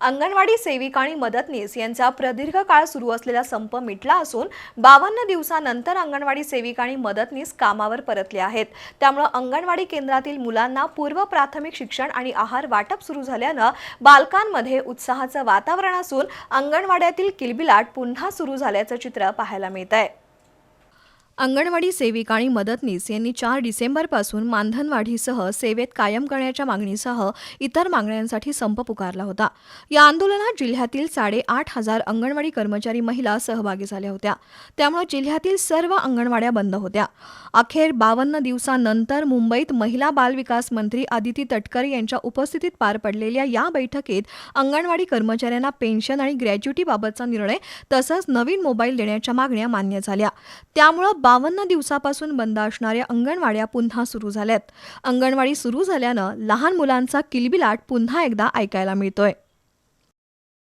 अंगणवाडी सेविका आणि मदतनीस यांचा प्रदीर्घ काळ सुरू असलेला संप मिटला असून बावन्न दिवसानंतर अंगणवाडी सेविका आणि मदतनीस कामावर परतले आहेत. त्यामुळे अंगणवाडी केंद्रातील मुलांना पूर्व प्राथमिक शिक्षण आणि आहार वाटप सुरू झाल्यानं बालकांमध्ये उत्साहाचं वातावरण असून अंगणवाड्यातील किलबिलाट पुन्हा सुरू झाल्याचं चित्र पाहायला मिळत आहे अंगणवाडी सेविका आणि मदतनीस यांनी चार डिसेंबरपासून मानधनवाढीसह सेवेत कायम करण्याच्या मागणीसह इतर मागण्यांसाठी संप पुकारला होता. या आंदोलनात जिल्ह्यातील साडेआठ हजार अंगणवाडी कर्मचारी महिला सहभागी झाल्या होत्या. त्यामुळे जिल्ह्यातील सर्व अंगणवाड्या बंद होत्या. अखेर बावन्न दिवसानंतर मुंबईत महिला बालविकास मंत्री आदिती तटकरे यांच्या उपस्थितीत पार पडलेल्या या बैठकीत अंगणवाडी कर्मचाऱ्यांना पेन्शन आणि ग्रॅज्युटीबाबतचा निर्णय तसंच नवीन मोबाईल देण्याच्या मागण्या मान्य झाल्या. त्यामुळं बावन्न दिवसापासून बंद असणाऱ्या अंगणवाड्या पुन्हा सुरू झाल्यात. अंगणवाडी सुरू झाल्यानं लहान मुलांचा किलबिलाट पुन्हा एकदा ऐकायला मिळतोय.